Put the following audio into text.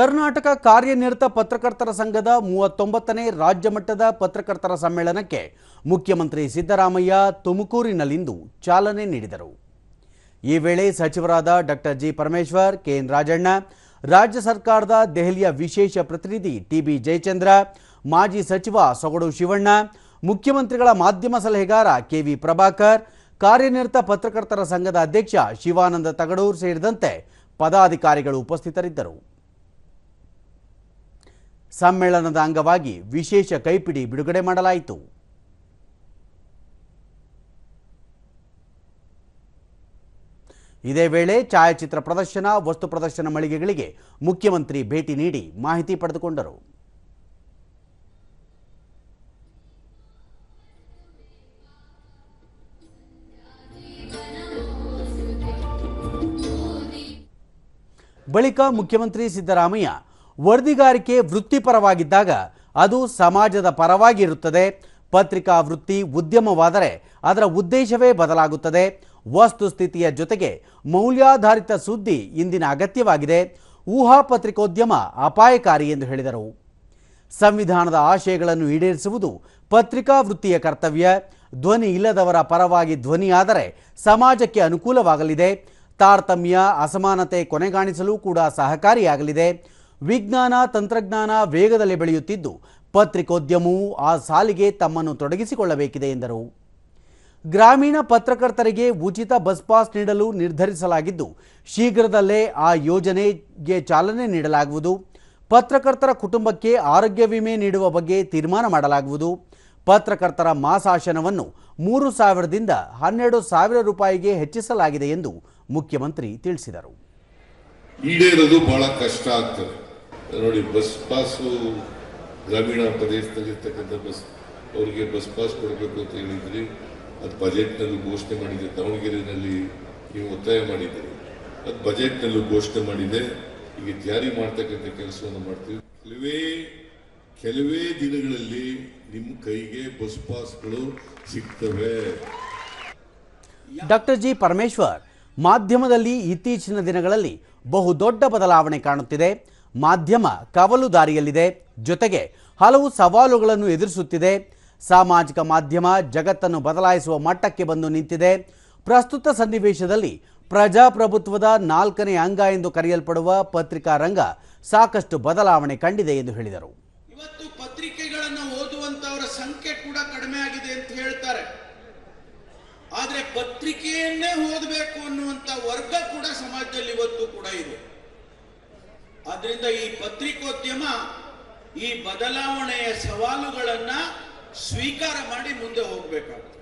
ಕರ್ನಾಟಕ ಕಾರ್ಯನಿರತ ಪತ್ರಕರ್ತರ ಸಂಘದ ಮೂವತ್ತೊಂಬತ್ತನೇ ರಾಜ್ಯ ಮಟ್ಟದ ಪತ್ರಕರ್ತರ ಸಮ್ಮೇಳನಕ್ಕೆ ಮುಖ್ಯಮಂತ್ರಿ ಸಿದ್ದರಾಮಯ್ಯ ತುಮಕೂರಿನಲ್ಲಿಂದು ಚಾಲನೆ ನೀಡಿದರು. ಈ ವೇಳೆ ಸಚಿವರಾದ doctor G Parameshwar KN Rajanna, ರಾಜ್ಯ ಸರ್ಕಾರದ ದೆಹಲಿಯ ವಿಶೇಷ ಪ್ರತಿನಿಧಿ ಟಿಬಿ ಜಯಚಂದ್ರ, ಮಾಜಿ ಸಚಿವ ಸೊಗಡು ಶಿವಣ್ಣ, ಮುಖ್ಯಮಂತ್ರಿಗಳ ಮಾಧ್ಯಮ ಸಲಹೆಗಾರ ಕೆವಿ ಪ್ರಭಾಕರ್, ಕಾರ್ಯನಿರತ ಪತ್ರಕರ್ತರ ಸಂಘದ ಅಧ್ಯಕ್ಷ ಶಿವಾನಂದ ತಗಡೂರ್ ಸೇರಿದಂತೆ ಪದಾಧಿಕಾರಿಗಳು ಉಪಸ್ಥಿತರಿದ್ದರು. ಸಮ್ಮೇಳನದ ಅಂಗವಾಗಿ ವಿಶೇಷ ಕೈಪಿಡಿ ಬಿಡುಗಡೆ ಮಾಡಲಾಯಿತು. ಇದೇ ವೇಳೆ ಛಾಯಾಚಿತ್ರ ಪ್ರದರ್ಶನ, ವಸ್ತು ಪ್ರದರ್ಶನ ಮಳಿಗೆಗಳಿಗೆ ಮುಖ್ಯಮಂತ್ರಿ ಭೇಟಿ ನೀಡಿ ಮಾಹಿತಿ ಪಡೆದುಕೊಂಡರು. ಬಳಿಕ ಮುಖ್ಯಮಂತ್ರಿ ಸಿದ್ದರಾಮಯ್ಯ ವರದಿಗಾರಿಕೆ ವೃತ್ತಿಪರವಾಗಿದ್ದಾಗ ಅದು ಸಮಾಜದ ಪರವಾಗಿರುತ್ತದೆ. ಪತ್ರಿಕಾ ವೃತ್ತಿ ಉದ್ಯಮವಾದರೆ ಅದರ ಉದ್ದೇಶವೇ ಬದಲಾಗುತ್ತದೆ. ವಸ್ತುಸ್ಥಿತಿಯ ಜೊತೆಗೆ ಮೌಲ್ಯಾಧಾರಿತ ಸುದ್ದಿ ಇಂದಿನ ಅಗತ್ಯವಾಗಿದೆ. ಊಹಾ ಪತ್ರಿಕೋದ್ಯಮ ಅಪಾಯಕಾರಿ ಎಂದು ಹೇಳಿದರು. ಸಂವಿಧಾನದ ಆಶಯಗಳನ್ನು ಈಡೇರಿಸುವುದು ಪತ್ರಿಕಾ ವೃತ್ತಿಯ ಕರ್ತವ್ಯ. ಧ್ವನಿ ಇಲ್ಲದವರ ಪರವಾಗಿ ಧ್ವನಿಯಾದರೆ ಸಮಾಜಕ್ಕೆ ಅನುಕೂಲವಾಗಲಿದೆ. ತಾರತಮ್ಯ, ಅಸಮಾನತೆ ಕೊನೆಗಾಣಿಸಲು ಕೂಡ ಸಹಕಾರಿಯಾಗಲಿದೆ. ವಿಜ್ಞಾನ, ತಂತ್ರಜ್ಞಾನ ವೇಗದಲ್ಲಿ ಬೆಳೆಯುತ್ತಿದ್ದು, ಪತ್ರಿಕೋದ್ಯಮವು ಆ ಸಾಲಿಗೆ ತಮ್ಮನ್ನು ತೊಡಗಿಸಿಕೊಳ್ಳಬೇಕಿದೆ ಎಂದರು. ಗ್ರಾಮೀಣ ಪತ್ರಕರ್ತರಿಗೆ ಉಚಿತ ಬಸ್ ಪಾಸ್ ನೀಡಲು ನಿರ್ಧರಿಸಲಾಗಿದ್ದು, ಶೀಘ್ರದಲ್ಲೇ ಆ ಯೋಜನೆಗೆ ಚಾಲನೆ ನೀಡಲಾಗುವುದು. ಪತ್ರಕರ್ತರ ಕುಟುಂಬಕ್ಕೆ ಆರೋಗ್ಯ ವಿಮೆ ನೀಡುವ ಬಗ್ಗೆ ತೀರ್ಮಾನ ಮಾಡಲಾಗುವುದು. ಪತ್ರಕರ್ತರ ಮಾಸಾಶನವನ್ನು ಮೂರು ಸಾವಿರದಿಂದ ಹನ್ನೆರಡು ಸಾವಿರ ರೂಪಾಯಿಗೆ ಹೆಚ್ಚಿಸಲಾಗಿದೆ ಎಂದು ಮುಖ್ಯಮಂತ್ರಿ ತಿಳಿಸಿದರು. ಈಡೇರೋದು ಬಹಳ ಕಷ್ಟ ಆಗ್ತದೆ. ನೋಡಿ, ಬಸ್ ಪಾಸು ಗ್ರಾಮೀಣ ಪ್ರದೇಶದಲ್ಲಿರ್ತಕ್ಕಂಥ ಬಸ್, ಅವರಿಗೆ ಬಸ್ ಪಾಸ್ ಕೊಡಬೇಕು ಅಂತ ಹೇಳಿದ್ರಿ. ಅದು ಬಜೆಟ್ನಲ್ಲೂ ಘೋಷಣೆ ಮಾಡಿದೆ. ದಾವಣಗೆರೆಯಲ್ಲಿ ನೀವು ಒತ್ತಾಯ ಮಾಡಿದ್ದೀರಿ ಅದು ಬಜೆಟ್ನಲ್ಲೂ ಘೋಷಣೆ ಮಾಡಿದೆ. ಈಗ ಜಾರಿ ಮಾಡ್ತಕ್ಕಂಥ ಕೆಲಸವನ್ನು ಮಾಡ್ತೀವಿ. ಕೆಲವೇ ಕೆಲವೇ ದಿನಗಳಲ್ಲಿ ನಿಮ್ಮ ಕೈಗೆ ಬಸ್ ಪಾಸ್ಗಳು ಸಿಗ್ತವೆ. ಡಾಕ್ಟರ್ ಜಿ ಪರಮೇಶ್ವರ್, ಮಾಧ್ಯಮದಲ್ಲಿ ಇತ್ತೀಚಿನ ದಿನಗಳಲ್ಲಿ ಬಹುದೊಡ್ಡ ಬದಲಾವಣೆ ಕಾಣುತ್ತಿದೆ. ಮಾಧ್ಯಮ ಕವಲು ದಾರಿಯಲ್ಲಿದೆ ಜೊತೆಗೆ ಹಲವು ಸವಾಲುಗಳನ್ನು ಎದುರಿಸುತ್ತಿದೆ. ಸಾಮಾಜಿಕ ಮಾಧ್ಯಮ ಜಗತ್ತನ್ನು ಬದಲಾಯಿಸುವ ಮಟ್ಟಕ್ಕೆ ಬಂದು ನಿಂತಿದೆ. ಪ್ರಸ್ತುತ ಸನ್ನಿವೇಶದಲ್ಲಿ ಪ್ರಜಾಪ್ರಭುತ್ವದ ನಾಲ್ಕನೇ ಅಂಗ ಎಂದು ಕರೆಯಲ್ಪಡುವ ಪತ್ರಿಕಾ ರಂಗ ಸಾಕಷ್ಟು ಬದಲಾವಣೆ ಕಂಡಿದೆ ಎಂದು ಹೇಳಿದರು. ಇವತ್ತು ಪತ್ರಿಕೆಗಳನ್ನು ಓದುವಂತವರ ಸಂಖ್ಯೆ ಕೂಡ ಕಡಿಮೆ ಆಗಿದೆ ಅಂತ ಹೇಳ್ತಾರೆ. ಆದರೆ ಪತ್ರಿಕೆಯನ್ನೇ ಓದಬೇಕು ಅನ್ನುವಂತ ವರ್ಗ ಕೂಡ ಸಮಾಜದಲ್ಲಿ ಇವತ್ತು ಕೂಡ ಇದೆ. ಆದ್ರಿಂದ ಈ ಪತ್ರಿಕೋದ್ಯಮ ಈ ಬದಲಾವಣೆಯ ಸವಾಲುಗಳನ್ನ ಸ್ವೀಕಾರ ಮಾಡಿ ಮುಂದೆ ಹೋಗ್ಬೇಕಾಗ್ತದೆ